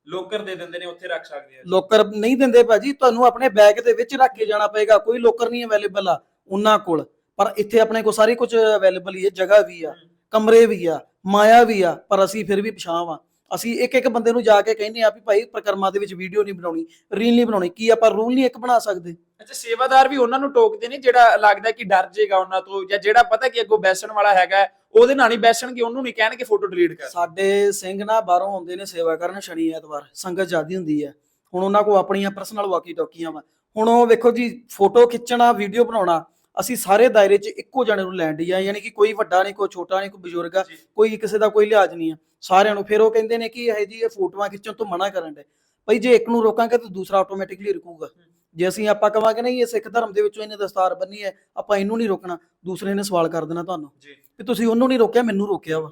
ਲੋਕਰ ਦੇ ਦਿੰਦੇ ਨੇ ਉੱਥੇ ਰੱਖ ਸਕਦੇ ਆ ਲੋਕਰ ਨਹੀਂ ਦਿੰਦੇ ਭਾਜੀ ਤੁਹਾਨੂੰ ਆਪਣੇ ਬੈਗ ਦੇ ਵਿੱਚ ਰੱਖ ਕੇ ਜਾਣਾ ਪਏਗਾ ਕੋਈ ਲੋਕਰ ਨਹੀਂ ਅਵੇਲੇਬਲ ਆ ਉਹਨਾਂ ਕੋਲ। ਪਰ ਇੱਥੇ ਆਪਣੇ ਕੋਲ ਸਾਰੀ ਕੁਝ ਅਵੇਲੇਬਲ ਹੀ ਹੈ ਜਗ੍ਹਾ ਵੀ ਆ ਕਮਰੇ ਵੀ ਆ ਮਾਇਆ ਵੀ ਆ ਪਰ ਅਸੀਂ ਫਿਰ ਵੀ ਪਛਾਣ ਆ ਅਸੀਂ ਇੱਕ ਇੱਕ ਬੰਦੇ ਨੂੰ ਜਾ ਕੇ ਕਹਿੰਦੇ ਆ ਵੀ ਭਾਈ ਪ੍ਰਕਰਮਾ ਦੇ ਵਿੱਚ ਵੀਡੀਓ ਨਹੀਂ ਬਣਾਉਣੀ ਰੀਲ ਨਹੀਂ ਬਣਾਉਣੀ ਕੀ ਆਪਾਂ ਰੂਲ ਨਹੀਂ ਇੱਕ ਬਣਾ ਸਕਦੇ? ਅੱਛਾ ਸੇਵਾਦਾਰ ਵੀ ਉਹਨਾਂ ਨੂੰ ਟੋਕਦੇ ਨੇ ਜਿਹੜਾ ਲੱਗਦਾ ਕਿ ਡਰ ਜਾਏਗਾ ਉਹਨਾਂ ਤੋਂ ਜਾਂ ਜਿਹੜਾ ਪਤਾ ਕਿ ਅੱਗੋਂ ਬੈਸਣ ਵਾਲਾ ਹੈਗਾ ਉਹਦੇ ਨਾਲ ਹੀ ਬੈਸਣਗੇ ਉਹਨੂੰ ਨਹੀਂ ਕਹਿਣਗੇ ਫੋਟੋ ਡਿਲੀਟ ਕਰ। ਸਾਡੇ ਸਿੰਘ ਨਾ ਬਾਹਰੋਂ ਆਉਂਦੇ ਨੇ ਸੇਵਾ ਕਰਨ ਸ਼ਨੀ ਐਤਵਾਰ ਸੰਗਤ ਜ਼ਿਆਦੀ ਹੁੰਦੀ ਹੈ। ਹੁਣ ਉਹਨਾਂ ਕੋਲ ਆਪਣੀਆਂ ਪਰਸਨਲ ਵਾਕੀ ਟੋਕੀਆਂ ਵਾ। ਹੁਣ ਉਹ ਵੇਖੋ ਜੀ ਫੋਟੋ ਖਿੱਚਣਾ ਵੀਡੀਓ ਬਣਾਉਣਾ ਅਸੀਂ ਸਾਰੇ ਦਾਇਰੇ 'ਚ ਇੱਕੋ ਜਣੇ ਨੂੰ ਲੈਣ ਦੀ ਆ ਯਾਨੀ ਕਿ ਕੋਈ ਵੱਡਾ ਨਹੀਂ ਕੋਈ ਛੋਟਾ ਨਹੀਂ ਕੋਈ ਬਜ਼ੁਰਗ ਆ ਕੋਈ ਕਿਸੇ ਦਾ ਕੋਈ ਲਿਹਾਜ਼ ਨਹੀਂ ਆ। ਸਾਰਿਆਂ ਨੂੰ ਫਿਰ ਉਹ ਕਹਿੰਦੇ ਨੇ ਕਿ ਇਹ ਜੀ ਇਹ ਫੋਟੋਆਂ ਖਿੱਚਣ ਤੋਂ ਮਨਾ ਕਰਨ ਦੇ ਭਾਈ ਜੇ ਇੱਕ ਨੂੰ ਰੋਕਾਂਗੇ ਤਾਂ ਦੂਸਰਾ ਆਟੋਮੈਟਿਕਲੀ ਰੁਕੂਗਾ। ਜੇ ਅਸੀਂ ਆਪਾਂ ਕਵਾਂਗੇ ਨਹੀਂ ਇਹ ਸਿੱਖ ਧਰਮ ਦੇ ਵਿੱਚੋਂ ਇਹਨੇ ਦਸਤਾਰ ਬੰਨੀ ਹੈ ਆਪਾਂ ਇਹਨੂੰ ਨਹੀਂ ਰੋਕਣਾ ਦੂਸਰੇ ਨੇ ਸਵਾਲ ਕਰ ਦੇਣਾ ਤੁਹਾਨੂੰ। ਕਿ ਤੁਸੀਂ ਉਹਨੂੰ ਨਹੀਂ ਰੋਕਿਆ ਮੈਨੂੰ ਰੋਕਿਆ ਵਾ।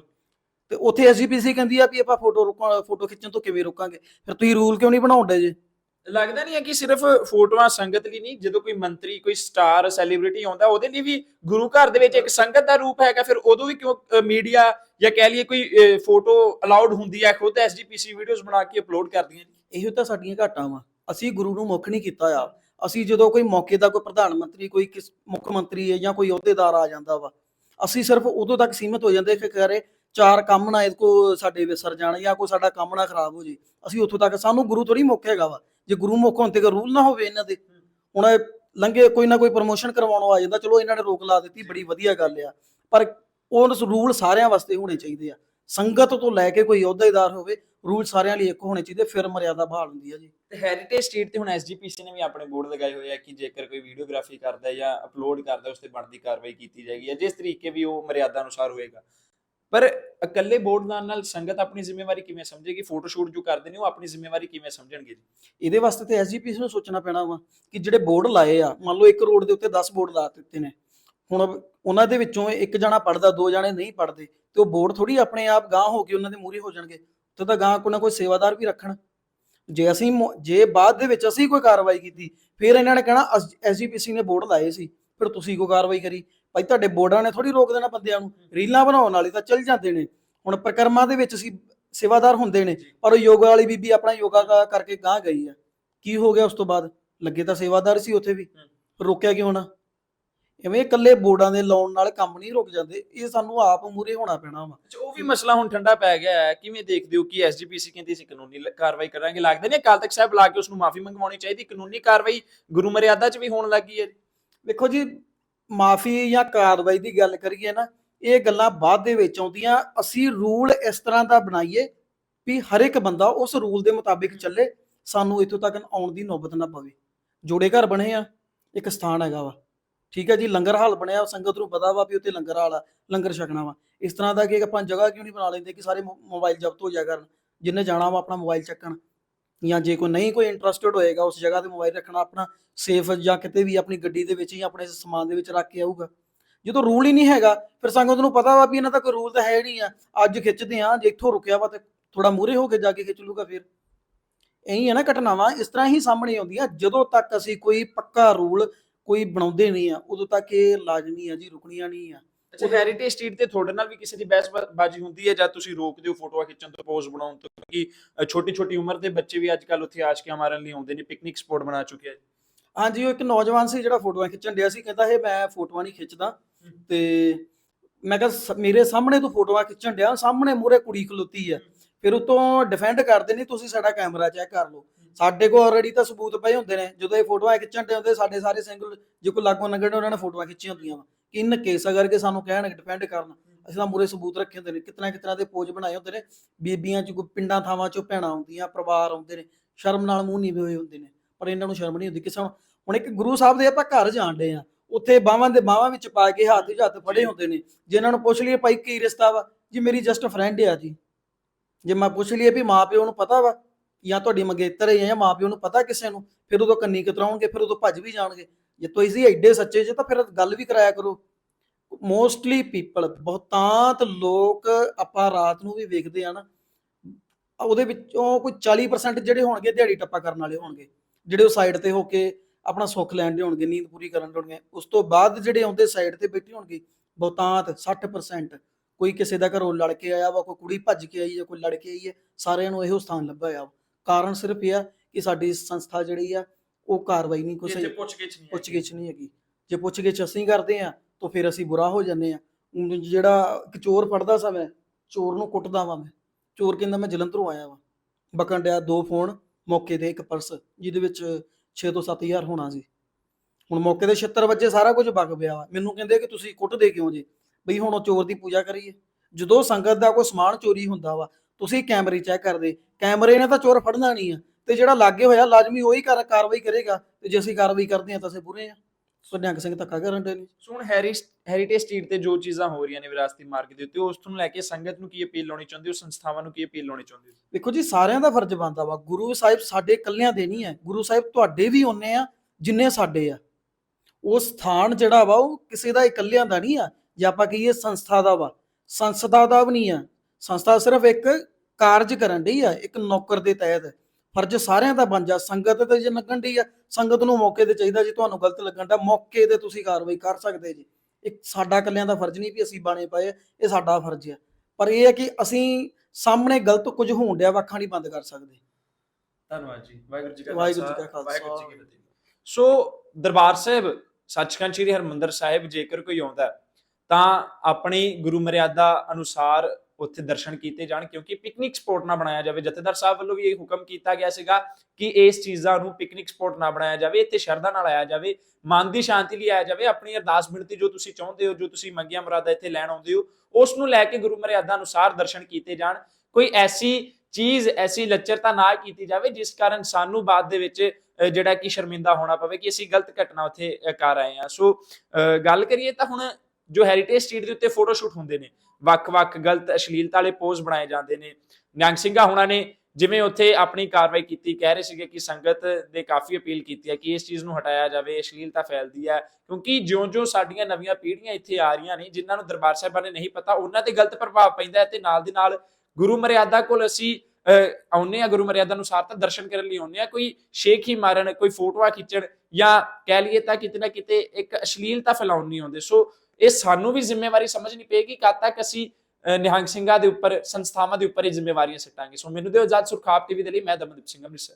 ਤੇ ਉੱਥੇ ਐਸਜੀਪੀਸੀ ਕਹਿੰਦੀ ਆ ਵੀ ਆਪਾਂ ਫੋਟੋ ਰੋਕਣ ਫੋਟੋ ਖਿੱਚਣ ਤੋਂ ਕਿਵੇਂ ਰੋਕਾਂਗੇ? ਫਿਰ ਤੁਸੀਂ ਰੂਲ ਕਿਉਂ ਨਹੀਂ ਬਣਾਉਂਦੇ ਜੇ? ਲੱਗਦਾ ਨਹੀਂ ਹੈ ਕਿ ਸਿਰਫ ਫੋਟੋਆਂ ਸੰਗਤ ਲਈ ਨਹੀਂ, ਜਦੋਂ ਕੋਈ ਮੰਤਰੀ, ਕੋਈ ਸਟਾਰ ਸੈਲੀਬ੍ਰਿਟੀ ਆਉਂਦਾ, ਉਹਦੇ ਲਈ ਵੀ ਗੁਰੂ ਘਰ ਦੇ ਵਿੱਚ ਇੱਕ ਸੰਗਤ ਦਾ ਰੂਪ ਹੈਗਾ, ਫਿਰ ਉਦੋਂ ਵੀ ਕਿਉਂ ਮੀਡੀਆ ਜਾਂ ਕਹਿ ਲਈਏ ਕੋਈ ਫੋਟੋ ਅਲਾਉਡ ਹੁੰਦੀ ਹੈ, ਖੁਦ ਐਸਜੀਪੀਸੀ ਵੀਡੀਓਜ਼ ਬਣਾ ਕੇ ਅਪਲੋਡ ਕਰਦੀਆਂ ਇਹੋ ਤਾਂ ਸਾਡੀਆਂ ਘਾਟਾਂ ਵਾ। ਅਸੀਂ ਗੁਰੂ ਨੂੰ ਮੁੱਖ ਨਹੀਂ ਕੀਤਾ ਆ। ਅਸੀਂ ਜਦੋਂ ਕੋਈ ਮੌਕੇ ਦਾ ਕੋਈ ਪ੍ਰਧਾਨ ਮੰਤਰੀ, ਕੋਈ ਕਿਸ, ਮੁੱਖ ਮੰਤਰੀ ਹੈ ਜਾਂ ਕੋਈ ਅਹੁਦੇਦਾਰ ਆ ਜਾਂਦਾ ਵਾ, ਅਸੀਂ ਸਿਰਫ ਉਦੋਂ ਤੱਕ ਸੀਮਤ ਹੋ ਜਾਂਦੇ ਕਿ ਕਰੇ ਚਾਰ ਕੰਮ ਨਾ ਇਹਦੇ ਕੋ ਸਾਡੇ ਵਿਸਰ ਜਾਣ ਜਾਂ ਕੋਈ ਸਾਡਾ ਕੰਮ ਨਾ ਖਰਾਬ ਹੋ ਜੇ। ਅਸੀਂ ਉੱਥੋਂ ਤੱਕ, ਸਾਨੂੰ ਗੁਰੂ ਤੋਂ ਥੋੜੀ ਮੁੱਖ ਹੈਗਾ ਵਾ। ਜੇ ਗੁਰੂ ਮੁੱਖ ਤੇ ਕੋਈ ਰੂਲ ਨਾ ਹੋਵੇ ਇਹਨਾਂ ਦੇ, ਹੁਣ ਇਹ ਲੰਘੇ ਕੋਈ ਨਾ ਕੋਈ ਪ੍ਰਮੋਸ਼ਨ ਕਰਵਾਉਣੋਂ ਆ ਜਾਂਦਾ, ਚਲੋ ਇਹਨਾਂ ਨੇ ਰੋਕ ਲਾ ਦਿੱਤੀ, ਬੜੀ ਵਧੀਆ ਗੱਲ ਆ। ਪਰ ਉਹ ਰੂਲ ਸਾਰਿਆਂ ਵਾਸਤੇ ਹੋਣੇ ਚਾਹੀਦੇ ਆ। ਸੰਗਤ ਤੋਂ ਲੈ ਕੇ ਕੋਈ ਅਹੁਦੇਦਾਰ ਹੋਵੇ ਰੂਲ ਸਾਰਿਆਂ ਲਈ ਇੱਕ ਹੋਣੇ ਚਾਹੀਦੇ, ਫਿਰ ਮਰਿਆਦਾ ਬਹਾਲ ਹੁੰਦੀ ਆ ਜੀ। ਤੇ ਹੈਰੀਟੇਜ ਸਟਰੀਟ ਤੇ ਹੁਣ ਐਸਜੀਪੀਸੀ ਨੇ ਵੀ ਆਪਣੇ ਬੋਰਡ ਲਗਾਏ ਹੋਏ ਆ ਕਿ ਜੇਕਰ ਕੋਈ ਵੀਡੀਓਗ੍ਰਾਫੀ ਕਰਦਾ ਜਾਂ ਅਪਲੋਡ ਕਰਦਾ, ਉਸ ਤੇ ਬਣਦੀ ਕਾਰਵਾਈ ਕੀਤੀ ਜਾਏਗੀ ਜਾਂ ਜਿਸ ਤਰੀਕੇ ਵੀ ਉਹ ਮਰਿਆਦਾ ਅਨੁਸਾਰ ਹੋਏਗਾ। ਪਰ ਇਕੱਲੇ ਬੋਰਡ ਨਾਲ ਨਾਲ ਸੰਗਤ ਆਪਣੀ ਜ਼ਿੰਮੇਵਾਰੀ ਕਿਵੇਂ ਸਮਝੇਗੀ? ਫੋਟੋ ਸ਼ੂਟ ਜੋ ਕਰਦੇ ਨੇ, ਉਹ ਆਪਣੀ ਜ਼ਿੰਮੇਵਾਰੀ ਕਿਵੇਂ ਸਮਝਣਗੇ ਜੀ? ਇਹਦੇ ਵਾਸਤੇ ਤੇ ਐਸਜੀਪੀਸੀ ਨੂੰ ਸੋਚਣਾ ਪੈਣਾ ਵਾ ਕਿ ਜਿਹੜੇ ਬੋਰਡ ਲਾਏ ਆ, ਮੰਨ ਲਓ ਇੱਕ ਰੋਡ ਦੇ ਉੱਤੇ 10 ਬੋਰਡ ਲਾ ਦਿੱਤੇ ਨੇ, ਹੁਣ ਉਹਨਾਂ ਦੇ ਵਿੱਚੋਂ ਇੱਕ ਜਣਾ ਪੜਦਾ ਦੋ ਜਣੇ ਨਹੀਂ ਪੜਦੇ ਤੇ ਉਹ ਬੋਰਡ ਥੋੜੀ ਆਪਣੇ ਆਪ ਗਾਂਹ ਹੋ ਕੇ ਉਹਨਾਂ ਦੇ ਮੂਹਰੇ ਹੋ ਜਾਣਗੇ ਤੇ ਤਾਂ ਗਾਂਹ ਕੋਈ ਨਾ ਕੋਈ ਸੇਵਾਦਾਰ ਵੀ ਰੱਖਣ। ਜੇ ਅਸੀਂ ਜੇ ਬਾਅਦ ਦੇ ਵਿੱਚ ਅਸੀਂ ਕੋਈ ਕਾਰਵਾਈ ਕੀਤੀ, ਫਿਰ ਇਹਨਾਂ ਨੇ ਕਹਿਣਾ ਐਸਜੀਪੀਸੀ ਨੇ ਬੋਰਡ ਲਾਏ ਸੀ, ਫਿਰ ਤੁਸੀਂ ਕੋਈ ਕਾਰਵਾਈ ਕਰੀ। ਭਾਈ ਤੁਹਾਡੇ ਬੋਰਡਾਂ ਨੇ ਥੋੜੀ ਰੋਕ ਦੇਣਾ ਬੰਦਿਆਂ ਨੂੰ ਰੀਲਾਂ ਬਣਾਉਣ ਵਾਲੇ ਤਾਂ ਚੱਲ ਜਾਂਦੇ ਨੇ। ਹੁਣ ਪ੍ਰਕਰਮਾਂ ਦੇ ਵਿੱਚ ਅਸੀਂ ਸੇਵਾਦਾਰ ਹੁੰਦੇ ਨੇ ਪਰ ਉਹ ਯੋਗਾ ਵਾਲੀ ਬੀਬੀ ਆਪਣਾ ਯੋਗਾ ਕਰਕੇ ਗਾਂ ਗਈ ਆ। ਕੀ ਹੋ ਗਿਆ ਉਸ ਤੋਂ ਬਾਅਦ? ਲੱਗੇ ਤਾਂ ਸੇਵਾਦਾਰ ਸੀ ਉੱਥੇ ਵੀ। ਰੋਕਿਆ ਕਿਉਂ ਨਾ? ਐਵੇਂ ਇਕੱਲੇ ਬੋਰਡਾਂ ਦੇ ਲਾਉਣ ਨਾਲ ਕੰਮ ਨਹੀਂ ਰੁਕ ਜਾਂਦੇ ਇਹ ਸਾਨੂੰ ਆਪ ਮੂਰੇ ਹੋਣਾ ਪੈਣਾ ਵਾ। ਉਹ ਵੀ ਮਸਲਾ ਹੁਣ ਠੰਡਾ ਪੈ ਗਿਆ ਹੈ। ਕਿਵੇਂ ਦੇਖਦੇ ਹੋ ਕਿ ਐਸਜੀਪੀਸੀ ਕਹਿੰਦੀ ਸੀ ਕਾਨੂੰਨੀ ਕਾਰਵਾਈ ਕਰਾਂਗੇ? ਲੱਗਦਾ ਨਹੀਂ ਅਕਾਲ ਤਖਤ ਸਾਹਿਬ ਲਾ ਕੇ ਉਸ ਨੂੰ ਮਾਫੀ ਮੰਗਵਾਉਣੀ ਚਾਹੀਦੀ ਕਾਨੂੰਨੀ ਕਾਰਵਾਈ ਗੁਰੂ ਮਰਿਆਦਾ 'ਚ ਵੀ ਹੋਣ ਲੱਗੀ ਹੈ ਵੇਖੋ ਜੀ ਮਾਫੀ ਜਾਂ ਕਾਰਵਾਈ ਦੀ ਗੱਲ ਕਰੀਏ ਨਾ ਇਹ ਗੱਲਾਂ ਬਾਅਦ ਦੇ ਵਿੱਚ ਆਉਂਦੀਆਂ। ਅਸੀਂ ਰੂਲ ਇਸ ਤਰ੍ਹਾਂ ਦਾ ਬਣਾਈਏ ਵੀ ਹਰ ਇੱਕ ਬੰਦਾ ਉਸ ਰੂਲ ਦੇ ਮੁਤਾਬਿਕ ਚੱਲੇ ਸਾਨੂੰ ਇੱਥੋਂ ਤੱਕ ਆਉਣ ਦੀ ਨੌਬਤ ਨਾ ਪਵੇ। ਜੋੜੇ ਘਰ ਬਣੇ ਆ ਇੱਕ ਸਥਾਨ ਹੈਗਾ ਵਾ। ਠੀਕ ਹੈ ਜੀ ਲੰਗਰ ਹਾਲ ਬਣਿਆ ਸੰਗਤ ਨੂੰ ਪਤਾ ਵਾ ਵੀ ਉੱਥੇ ਲੰਗਰ ਹਾਲ ਆ ਲੰਗਰ ਛਕਣਾ ਵਾ। ਇਸ ਤਰ੍ਹਾਂ ਦਾ ਕਿ ਆਪਾਂ ਜਗ੍ਹਾ ਕਿਉਂ ਨਹੀਂ ਬਣਾ ਲੈਂਦੇ ਕਿ ਸਾਰੇ ਮੋਬਾਈਲ ਜ਼ਬਤ ਹੋ ਜਾ ਕਰਨ ਜਿੰਨੇ ਜਾਣਾ ਵਾ ਆਪਣਾ ਮੋਬਾਈਲ ਚੱਕਣ। ਜਾਂ ਜੇ ਕੋਈ ਨਹੀਂ ਕੋਈ ਇੰਟਰਸਟਿਡ ਹੋਏਗਾ, ਉਸ ਜਗ੍ਹਾ ਤੇ ਮੋਬਾਈਲ ਰੱਖਣਾ ਆਪਣਾ ਸੇਫ ਜਾਂ ਕਿਤੇ ਵੀ ਆਪਣੀ ਗੱਡੀ ਦੇ ਵਿੱਚ ਜਾਂ ਆਪਣੇ ਸਮਾਨ ਦੇ ਵਿੱਚ ਰੱਖ ਕੇ ਆਊਗਾ। ਜਦੋਂ ਰੂਲ ਹੀ ਨਹੀਂ ਹੈਗਾ, ਫਿਰ ਸੰਗਤ ਨੂੰ ਪਤਾ ਵਾ ਵੀ ਇਹਨਾਂ ਦਾ ਕੋਈ ਰੂਲ ਤਾਂ ਹੈ ਨਹੀਂ ਆ। ਅੱਜ ਖਿੱਚਦੇ ਆ ਜੇ ਇੱਥੋਂ ਰੁਕਿਆ ਵਾ ਤੇ ਥੋੜਾ ਮੂਰੇ ਹੋ ਕੇ ਜਾ ਕੇ ਖਿੱਚ ਲੂਗਾ ਫਿਰ। ਇਹੀ ਹੈ ਨਾ ਘਟਨਾਵਾਂ, ਇਸ ਤਰ੍ਹਾਂ ਹੀ ਸਾਹਮਣੇ ਆਉਂਦੀਆਂ। ਜਦੋਂ ਤੱਕ ਅਸੀਂ ਕੋਈ ਪੱਕਾ ਰੂਲ ਕੋਈ ਬਣਾਉਂਦੇ ਨਹੀਂ ਆ, ਉਦੋਂ ਤੱਕ ਇਹ ਲਾਜ਼ਮੀ ਆ ਜੀ, ਰੁਕਣੀਆਂ ਨਹੀਂ ਆ। ਅੱਛਾ ਹੈਰੀਟੇਜ ਸਟਰੀਟ ਤੇ ਤੁਹਾਡੇ ਨਾਲ ਵੀ ਕਿਸੇ ਦੀ ਬਹਿਸ ਬਾਜੀ ਹੁੰਦੀ ਹੈ ਜਾਂ ਤੁਸੀਂ ਰੋਕਦੇ ਹੋ ਫੋਟੋਆਂ ਖਿੱਚਣ ਤੋਂ ਪੋਜ਼ ਬਣਾਉਣ ਤੋਂ? ਕਿਉਂਕਿ ਛੋਟੀ ਛੋਟੀ ਉਮਰ ਦੇ ਬੱਚੇ ਵੀ ਅੱਜ ਕੱਲ ਉੱਥੇ ਆਸ਼ਕੀਆਂ ਮਾਰਨ ਲਈ ਆਉਂਦੇ ਨੇ ਪਿਕਨਿਕ ਸਪੌਟ ਬਣਾ ਚੁੱਕੇ ਆ ਹਾਂਜੀ ਉਹ ਇੱਕ ਨੌਜਵਾਨ ਸੀ ਜਿਹੜਾ ਫੋਟੋਆਂ ਖਿੱਚਣ ਡਿਆ ਸੀ ਕਹਿੰਦਾ ਇਹ ਮੈਂ ਫੋਟੋਆਂ ਨਹੀਂ ਖਿੱਚਦਾ। ਤੇ ਮੈਂ ਕਿਹਾ ਮੇਰੇ ਸਾਹਮਣੇ ਤੂੰ ਫੋਟੋਆਂ ਖਿੱਚਣ ਡਿਆ ਸਾਹਮਣੇ ਮੂਰੇ ਕੁੜੀ ਖਲੋਤੀ ਆ ਫਿਰ ਉਤੋਂ ਡਿਫੈਂਡ ਕਰਦੇ ਨਹੀਂ ਤੁਸੀਂ ਸਾਡਾ ਕੈਮਰਾ ਚੈੱਕ ਕਰ ਲਓ। ਸਾਡੇ ਕੋਲ ਆਲਰੇਡੀ ਤਾਂ ਸਬੂਤ ਪਏ ਹੁੰਦੇ ਨੇ ਜਦੋਂ ਇਹ ਫੋਟੋਆਂ ਖਿੱਚਣ ਦੇ ਹੁੰਦੇ ਸਾਡੇ ਸਾਰੇ ਸਿੰਗਲ ਜੇ ਕੋਈ ਲਾਗੋਂ ਲੰਘਣ ਉਹਨਾਂ ਨੇ ਫੋਟੋਆਂ ਖਿੱਚੀਆਂ ਹੁੰਦੀਆਂ ਵਾ। ਕਿ ਇਨ ਕੇਸ ਅਗਰ ਕਿ ਸਾਨੂੰ ਕਹਿਣਗੇ ਡਿਫੈਂਡ ਕਰਨ ਅਸੀਂ ਤਾਂ ਮੂਰੇ ਸਬੂਤ ਰੱਖੇ ਹੁੰਦੇ ਨੇ ਕਿਤਨਾ ਕਿਤਨਾ ਦੇ ਪੋਜ ਬਣਾਏ ਹੁੰਦੇ ਨੇ ਬੀਬੀਆਂ ਚ ਕੋਈ ਪਿੰਡਾਂ ਥਾਵਾਂ ਚੋਂ ਭੈਣਾਂ ਆਉਂਦੀਆਂ ਪਰਿਵਾਰ ਆਉਂਦੇ ਨੇ ਸ਼ਰਮ ਨਾਲ ਮੂੰਹ ਨੀਵੇਂ ਹੋਏ ਹੁੰਦੇ ਨੇ ਪਰ ਇਹਨਾਂ ਨੂੰ ਸ਼ਰਮ ਨਹੀਂ ਹੁੰਦੀ ਕਿਸੇ ਨੂੰ ਹੁਣ ਇੱਕ ਗੁਰੂ ਸਾਹਿਬ ਦੇ ਆਪਾਂ ਘਰ ਜਾਣਦੇ ਆ ਉੱਥੇ ਬਾਹਾਂ ਦੇ ਬਾਹਾਂ ਵਿੱਚ ਪਾ ਕੇ ਹੱਥ ਵਿੱਚ ਹੱਥ ਫੜੇ ਹੁੰਦੇ ਨੇ ਜੇ ਇਹਨਾਂ ਨੂੰ ਪੁੱਛ ਲਈਏ ਭਾਈ ਕੀ ਰਿਸ਼ਤਾ ਵਾ ਜੀ ਮੇਰੀ ਜਸਟ ਫਰੈਂਡ ਆ ਜੀ ਜੇ ਮੈਂ ਪੁੱਛ ਲਈਏ ਵੀ ਮਾਪਿਓ ਨੂੰ ਪਤਾ ਵਾ ਜਾਂ ਤੁਹਾਡੀ ਮੰਗੇਤਰ ਹੈ ਜਾਂ ਮਾਪਿਓ ਨੂੰ ਪਤਾ ਕਿਸੇ ਨੂੰ ਫਿਰ ਉਦੋਂ ਕੰਨੀ ਕਤਰਾਉਣਗੇ ਫਿਰ ਉਦੋਂ ਭੱਜ ਵੀ ਜਾਣਗੇ ਜੇ ਤੁਸੀਂ ਐਡੇ ਸੱਚੇ ਜੇ ਤਾਂ ਫਿਰ ਗੱਲ ਵੀ ਕਰਾਇਆ ਕਰੋ। ਮੋਸਟਲੀ ਪੀਪਲ ਬਹੁਤਾਂਤ ਲੋਕ ਆਪਾਂ ਰਾਤ ਨੂੰ ਵੀ ਵੇਖਦੇ ਆ ਨਾ, ਉਹਦੇ ਵਿੱਚੋਂ ਕੋਈ 40% ਜਿਹੜੇ ਹੋਣਗੇ ਦਿਹਾੜੀ ਟੱਪਾ ਕਰਨ ਵਾਲੇ ਹੋਣਗੇ। ਜਿਹੜੇ ਉਹ ਸਾਈਡ ਤੇ ਹੋ ਕੇ ਆਪਣਾ ਸੁੱਖ ਲੈਣ ਦੇ ਹੋਣਗੇ, ਨੀਂਦ ਪੂਰੀ ਕਰਨ ਦੇ ਹੋਣਗੇ। ਉਸ ਤੋਂ ਬਾਅਦ ਜਿਹੜੇ ਆਉਂਦੇ ਸਾਈਡ ਤੇ ਬੈਠੇ ਹੋਣਗੇ, ਬਹੁਤਾਂਤ 60% ਕੋਈ ਕਿਸੇ ਦਾ ਘਰੋਂ ਲੜ ਕੇ ਆਇਆ ਵਾ, ਕੋਈ ਕੁੜੀ ਭੱਜ ਕੇ ਆਈ ਜਾਂ ਕੋਈ ਲੜ ਕੇ ਆਈ ਹੈ ਸਾਰਿਆਂ ਨੂੰ ਇਹੋ ਸਥਾਨ ਲੱਭਾ ਆ ਕਾਰਨ ਸਿਰਫ ਇਹ ਆ ਕਿ ਸਾਡੀ ਸੰਸਥਾ ਜਿਹੜੀ ਆ ਉਹ ਕਾਰਵਾਈ ਨਹੀਂ ਕੋਈ ਇੱਥੇ ਸਹੀ ਪੁੱਛ ਗਿੱਛ ਨਹੀਂ ਪੁੱਛਗਿੱਛ ਨਹੀਂ ਹੈਗੀ। ਜੇ ਪੁੱਛਗਿੱਛ ਅਸੀਂ ਕਰਦੇ ਆ ਤਾਂ ਫਿਰ ਅਸੀਂ ਬੁਰਾ ਹੋ ਜਾਂਦੇ ਆ ਊਂ ਜਿਹੜਾ ਇੱਕ ਚੋਰ ਫੜਦਾ ਸਾ ਮੈਂ ਚੋਰ ਨੂੰ ਕੁੱਟਦਾ ਵਾਂ ਮੈਂ। ਚੋਰ ਕਹਿੰਦਾ ਮੈਂ ਜਲੰਧਰੋਂ ਆਇਆ ਵਾਂ। ਬਕਣ ਡਿਆ ਦੋ ਫੋਨ ਮੌਕੇ ਤੇ ਇੱਕ ਪਰਸ ਜਿਹਦੇ ਵਿੱਚ 6 ਤੋਂ 7000 ਹੋਣਾ ਸੀ। ਹੁਣ ਮੌਕੇ ਤੇ 76 ਵਜੇ ਸਾਰਾ ਕੁਝ ਵਗ ਪਿਆ ਵਾ। ਮੈਨੂੰ ਕਹਿੰਦੇ ਕਿ ਤੁਸੀਂ ਕੁੱਟਦੇ ਕਿਉਂ ਜੀ? ਬਈ ਹੁਣ ਉਹ ਚੋਰ ਦੀ ਪੂਜਾ ਕਰੀਏ। ਜਦੋਂ ਸੰਗਤ ਦਾ ਕੋਈ ਸਮਾਨ ਚੋਰੀ ਹੁੰਦਾ ਵਾ ਤੁਸੀਂ ਕੈਮਰੇ ਚੈੱਕ ਕਰਦੇ। ਕੈਮਰੇ ਨੇ ਤਾਂ ਚੋਰ ਫੜਨਾ ਨਹੀਂ ਆ। ਤੇ ਜਿਹੜਾ ਲਾਗੇ ਹੋਇਆ ਲਾਜ਼ਮੀ ਉਹੀ ਕਰ ਕਾਰਵਾਈ ਕਰੇਗਾ। ਤੇ ਜੇ ਅਸੀਂ ਕਾਰਵਾਈ ਕਰਦੇ ਆ ਤਾਂ ਅਸੀਂ ਬੁਰੇ ਆ ਸੋ ਨਿਹੰਗ ਸਿੰਘ ਧੱਕਾ ਕਰਨ ਦੇ ਨੇ। ਸੋ ਹੁਣ ਹੈਰੀ ਹੈਰੀਟੇਜ ਸਟਰੀਟ ਤੇ ਜੋ ਚੀਜ਼ਾਂ ਹੋ ਰਹੀਆਂ ਨੇ ਵਿਰਾਸਤੀ ਮਾਰਗ ਦੇ ਉੱਤੇ ਉਸ ਨੂੰ ਲੈ ਕੇ ਸੰਗਤ ਨੂੰ ਕੀ ਅਪੀਲ ਲਾਉਣੀ ਚਾਹੁੰਦੇ ਹੋ? ਸੰਸਥਾਵਾਂ ਨੂੰ ਕੀ ਅਪੀਲ ਲਾਉਣੀ ਚਾਹੁੰਦੇ ਹੋ? ਵੇਖੋ ਜੀ ਸਾਰਿਆਂ ਦਾ ਫਰਜ਼ ਬਣਦਾ ਵਾ। ਗੁਰੂ ਸਾਹਿਬ ਸਾਡੇ ਇਕੱਲਿਆਂ ਦੇ ਨਹੀਂ ਹੈ। ਗੁਰੂ ਸਾਹਿਬ ਤੁਹਾਡੇ ਵੀ ਉਹਨੇ ਆ ਜਿੰਨੇ ਸਾਡੇ ਆ। ਉਹ ਸਥਾਨ ਜਿਹੜਾ ਵਾ ਉਹ ਕਿਸੇ ਦਾ ਇਕੱਲਿਆਂ ਦਾ ਨਹੀਂ ਆ। ਜੇ ਆਪਾਂ ਕਹੀਏ ਸੰਸਥਾ ਦਾ ਵਾ। ਸੰਸਥਾ ਦਾ ਵੀ ਨਹੀਂ ਆ। ਸੰਸਥਾ ਸਿਰਫ ਇੱਕ ਕਾਰਜ ਕਰਨ ਡਈ ਆ ਇੱਕ ਨੌਕਰ ਦੇ ਤਹਿਤ। ਫਰਜ਼ ਸਾਰਿਆਂ ਦਾ ਬਣ ਜਾ। ਸੰਗਤ ਤੇ ਜੇ ਲੱਗਣ ਡਈ ਆ ਸੰਗਤ ਨੂੰ ਮੌਕੇ ਤੇ ਚਾਹੀਦਾ ਜੇ ਤੁਹਾਨੂੰ ਗਲਤ ਲੱਗਣ ਦਾ। ਮੌਕੇ ਤੇ ਤੁਸੀਂ ਕਾਰਵਾਈ ਕਰ ਸਕਦੇ ਜੀ। ਇੱਕ ਸਾਡਾ ਇਕੱਲਿਆਂ ਦਾ ਫਰਜ਼ ਨਹੀਂ ਵੀ ਅਸੀਂ ਬਾਣੇ ਪਏ ਇਹ ਸਾਡਾ ਫਰਜ਼ ਆ। ਪਰ ਇਹ ਹੈ ਕਿ ਅਸੀਂ ਸਾਹਮਣੇ ਗਲਤ ਕੁਝ ਹੋਣ ਡਿਆ ਵਾ ਅੱਖਾਂ ਨਹੀਂ ਬੰਦ ਕਰ ਸਕਦੇ। ਧੰਨਵਾਦ ਜੀ। ਵਾਹਿਗੁਰੂ ਜੀ ਕਾ ਵਾਹਿਗੁਰੂ ਜੀ ਕਾ ਖਾਲਸਾ, ਵਾਹਿਗੁਰੂ ਜੀ ਕੀ ਫਤਿਹ। ਸੋ ਦਰਬਾਰ ਸਾਹਿਬ ਸੱਚਖੰਡ ਸ੍ਰੀ ਹਰਮੰਦਰ ਸਾਹਿਬ ਜੇਕਰ ਕੋਈ ਆਉਂਦਾ ਤਾਂ ਆਪਣੀ ਗੁਰੂ ਮਰਿਆਦਾ ਅਨੁਸਾਰ ਉੱਥੇ ਦਰਸ਼ਨ ਕੀਤੇ ਜਾਣ ਕਿਉਂਕਿ ਪਿਕਨਿਕ ਸਪੌਟ ਨਾ ਬਣਾਇਆ ਜਾਵੇ। ਜਥੇਦਾਰ ਸਾਹਿਬ ਵੱਲੋਂ ਵੀ ਇਹ ਹੁਕਮ ਕੀਤਾ ਗਿਆ ਸੀਗਾ ਕਿ ਇਸ ਚੀਜ਼ਾਂ ਨੂੰ ਪਿਕਨਿਕ ਸਪੌਟ ਨਾ ਬਣਾਇਆ ਜਾਵੇ ਇੱਥੇ ਸ਼ਰਧਾ ਨਾਲ ਆਇਆ ਜਾਵੇ ਮਨ ਦੀ ਸ਼ਾਂਤੀ ਲਈ ਆਇਆ ਜਾਵੇ। ਆਪਣੀ ਅਰਦਾਸ ਬਿਨਤੀ ਜੋ ਤੁਸੀਂ ਚਾਹੁੰਦੇ ਹੋ ਜੋ ਤੁਸੀਂ ਮੰਗੀਆਂ ਮੁਰਾਦਾਂ ਇੱਥੇ ਲੈਣ ਆਉਂਦੇ ਹੋ ਉਸ ਨੂੰ ਲੈ ਕੇ ਗੁਰੂ ਮਰਿਆਦਾ ਅਨੁਸਾਰ ਦਰਸ਼ਨ ਕੀਤੇ ਜਾਣ। ਕੋਈ ਐਸੀ ਚੀਜ਼ ਐਸੀ ਲੱਚਰਤਾ ਨਾ ਕੀਤੀ ਜਾਵੇ ਜਿਸ ਕਾਰਨ ਸਾਨੂੰ ਬਾਅਦ ਦੇ ਵਿੱਚ ਜਿਹੜਾ ਕਿ ਸ਼ਰਮਿੰਦਾ ਹੋਣਾ ਪਵੇ ਕਿ ਅਸੀਂ ਗਲਤ ਘਟਨਾ ਉੱਥੇ ਕਰ ਆਏ ਹਾਂ। ਸੋ ਅਹ, ਗੱਲ ਕਰੀਏ ਤਾਂ ਹੁਣ ਜੋ ਹੈਰੀਟੇਜ ਸਟਰੀਟ ਦੇ ਉੱਤੇ ਫੋਟੋ ਸ਼ੂਟ ਹੁੰਦੇ ਨੇ ਵੱਖ-ਵੱਖ ਗਲਤ ਅਸ਼ਲੀਲਤਾ ਵਾਲੇ ਪੋਜ਼ ਬਣਾਏ ਜਾਂਦੇ ਨੇ। ਨਿਹੰਗ ਸਿੰਘਾ ਹੁਣਾਂ ਨੇ ਜਿਵੇਂ ਉੱਥੇ ਆਪਣੀ ਕਾਰਵਾਈ ਕੀਤੀ ਕਹਿ ਰਹੇ ਸੀਗੇ ਕਿ ਸੰਗਤ ਦੇ ਕਾਫੀ ਅਪੀਲ ਕੀਤੀ ਹੈ ਕਿ ਇਸ ਚੀਜ਼ ਨੂੰ ਹਟਾਇਆ ਜਾਵੇ ਅਸ਼ਲੀਲਤਾ ਫੈਲਦੀ ਹੈ ਕਿਉਂਕਿ ਜਿਉਂ-ਜਿਉਂ ਸਾਡੀਆਂ ਨਵੀਆਂ ਪੀੜ੍ਹੀਆਂ ਇੱਥੇ ਆ ਰਹੀਆਂ ਨੇ ਜਿਨ੍ਹਾਂ ਨੂੰ ਦਰਬਾਰ ਸਾਹਿਬਾਂ ਨੇ ਨਹੀਂ ਪਤਾ ਉਹਨਾਂ ਤੇ ਗਲਤ ਪ੍ਰਭਾਵ ਪੈਂਦਾ ਹੈ ਤੇ ਨਾਲ ਦੀ ਨਾਲ ਗੁਰੂ ਮਰਿਆਦਾ ਕੋਲ ਅਸੀਂ ਅਹ, ਆਉਂਦੇ ਆ ਗੁਰੂ ਮਰਿਆਦਾ ਅਨੁਸਾਰ ਤਾਂ ਦਰਸ਼ਨ ਕਰਨ ਲਈ ਆਉਂਦੇ ਆ ਕੋਈ ਸ਼ੇਖ ਹੀ ਮਾਰਨ ਕੋਈ ਫੋਟੋਆਂ ਖਿੱਚਣ ਜਾਂ ਕਹਿ ਲਈਏ ਤਾਂ ਕਿਤੇ ਨਾ ਕਿਤੇ ਇੱਕ ਅਸ਼ਲੀਲਤਾ ਫੈਲਾਉਣ ਨਹੀਂ ਆਉਂਦੇ। ਸੋ ਇਹ ਸਾਨੂੰ ਵੀ ਜ਼ਿੰਮੇਵਾਰੀ ਸਮਝਣੀ ਪਏਗੀ ਕਦ ਤੱਕ ਅਸੀਂ ਨਿਹੰਗ ਸਿੰਘਾਂ ਦੇ ਉੱਪਰ, ਸੰਸਥਾਵਾਂ ਦੇ ਉੱਪਰ ਇਹ ਜ਼ਿੰਮੇਵਾਰੀਆਂ ਸੱਟਾਂਗੇ। ਸੋ ਮੈਨੂੰ ਦਿਓ ਆਜ਼ਾਦ ਸੁਰਖਾਬ ਟੀਵੀ ਦੇ ਲਈ ਮੈਂ ਦਮਨਦੀਪ ਸਿੰਘ ਅੰਮ੍ਰਿਤਸਰ।